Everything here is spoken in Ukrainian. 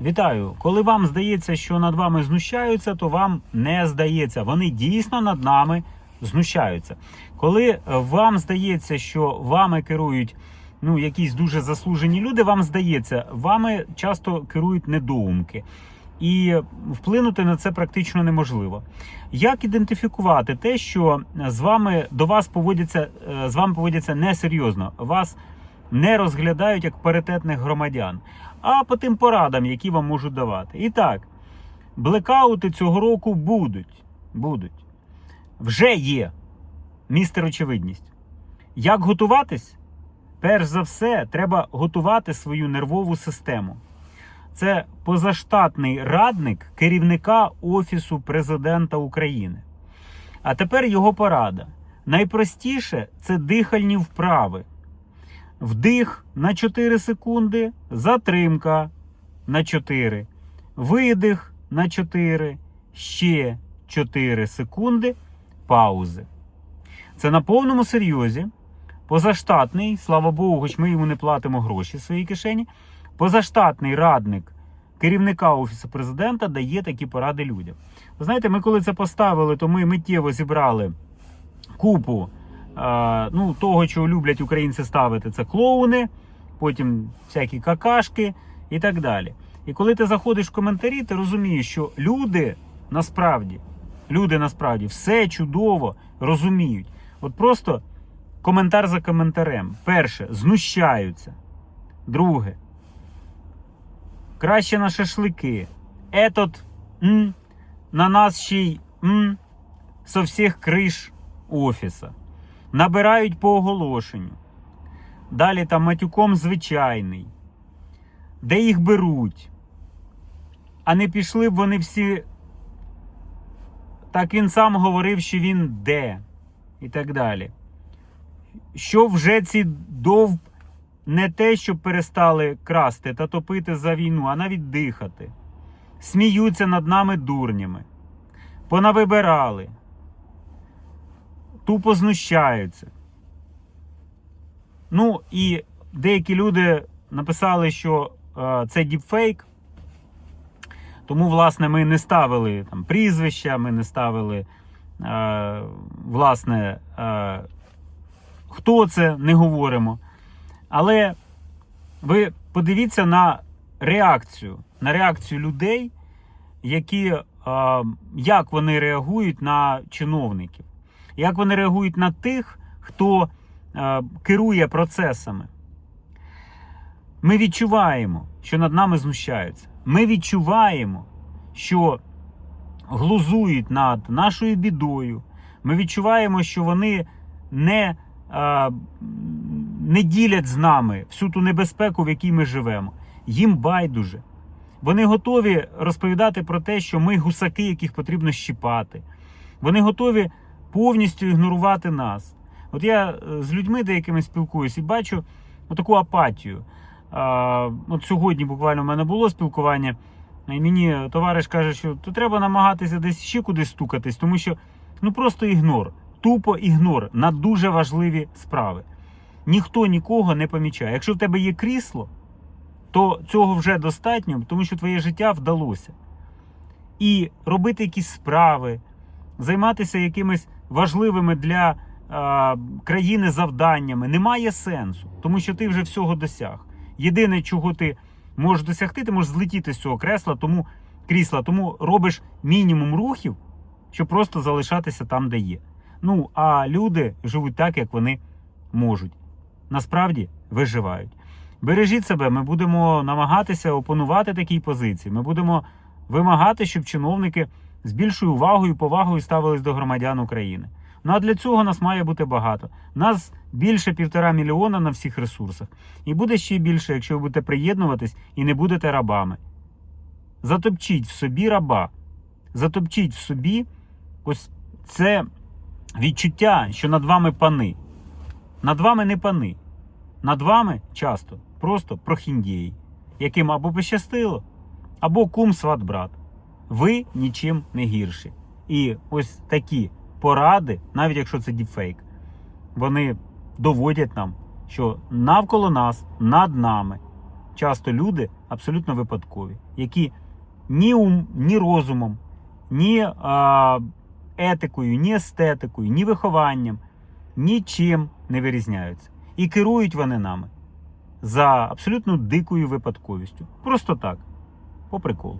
Вітаю! Коли вам здається, що над вами знущаються, то вам не здається. Вони дійсно над нами знущаються. Коли е, вам здається, що вами керують ну, якісь дуже заслужені люди, вам здається, вами часто керують недоумки. І вплинути на це практично неможливо. Як ідентифікувати те, що з вами до вас поводяться е, з вами поводяться несерйозно, вас не розглядають як паритетних громадян, а по тим порадам, які вам можуть давати. І так, блекаути цього року будуть. Будуть. Вже є. Містер очевидність. Як готуватись? Перш за все, треба готувати свою нервову систему. Це позаштатний радник керівника Офісу президента України. А тепер його порада. Найпростіше це дихальні вправи. Вдих на 4 секунди, затримка на 4, видих на 4, ще 4 секунди, паузи. Це на повному серйозі. Позаштатний, слава Богу, хоч ми йому не платимо гроші в своїй кишені. Позаштатний радник керівника Офісу президента дає такі поради людям. Ви знаєте, ми коли це поставили, то ми миттєво зібрали купу ну, того, що люблять українці ставити, це клоуни, потім всякі какашки і так далі. І коли ти заходиш в коментарі, ти розумієш, що люди насправді, люди насправді все чудово розуміють. От просто коментар за коментарем. Перше, знущаються. Друге, краще на шашлики. Етот на нас ще й м, со всіх криш офіса. Набирають по оголошенню. Далі там матюком звичайний. Де їх беруть? А не пішли б вони всі. Так він сам говорив, що він де. І так далі. Що вже ці довб не те, щоб перестали красти та топити за війну, а навіть дихати. Сміються над нами дурнями. Понавибирали. Тупо знущаються. Ну і деякі люди написали, що е, це діпфейк. Тому, власне, ми не ставили там прізвища, ми не ставили, е, власне, е, хто це, не говоримо. Але ви подивіться на реакцію, на реакцію людей, які, е, як вони реагують на чиновників, як вони реагують на тих, хто е, керує процесами. Ми відчуваємо, що над нами знущаються. Ми відчуваємо, що глузують над нашою бідою. Ми відчуваємо, що вони не, а, не ділять з нами всю ту небезпеку, в якій ми живемо. Їм байдуже. Вони готові розповідати про те, що ми гусаки, яких потрібно щіпати. Вони готові повністю ігнорувати нас. От я е, з людьми деякими спілкуюсь і бачу таку апатію. От сьогодні буквально в мене було спілкування, і мені товариш каже, що то треба намагатися десь ще кудись стукатись, тому що ну просто ігнор, тупо ігнор на дуже важливі справи. Ніхто нікого не помічає. Якщо в тебе є крісло, то цього вже достатньо, тому що твоє життя вдалося. І робити якісь справи, займатися якимись важливими для а, країни завданнями немає сенсу, тому що ти вже всього досяг. Єдине, чого ти можеш досягти, ти можеш злетіти з цього кресла, тому крісла, тому робиш мінімум рухів, щоб просто залишатися там, де є. Ну а люди живуть так, як вони можуть. Насправді виживають. Бережіть себе, ми будемо намагатися опанувати такій позиції. Ми будемо вимагати, щоб чиновники з більшою увагою і повагою ставились до громадян України. Ну а для цього нас має бути багато. Нас більше півтора мільйона на всіх ресурсах. І буде ще більше, якщо ви будете приєднуватись і не будете рабами. Затопчіть в собі раба. Затопчіть в собі ось це відчуття, що над вами пани. Над вами не пани. Над вами часто просто прохіндії, яким або пощастило, або кум сват брат. Ви нічим не гірші. І ось такі поради, навіть якщо це діпфейк, вони доводять нам, що навколо нас, над нами часто люди абсолютно випадкові, які ні, ум, ні розумом, ні а, етикою, ні естетикою, ні вихованням, нічим не вирізняються. І керують вони нами за абсолютно дикою випадковістю. Просто так, по приколу.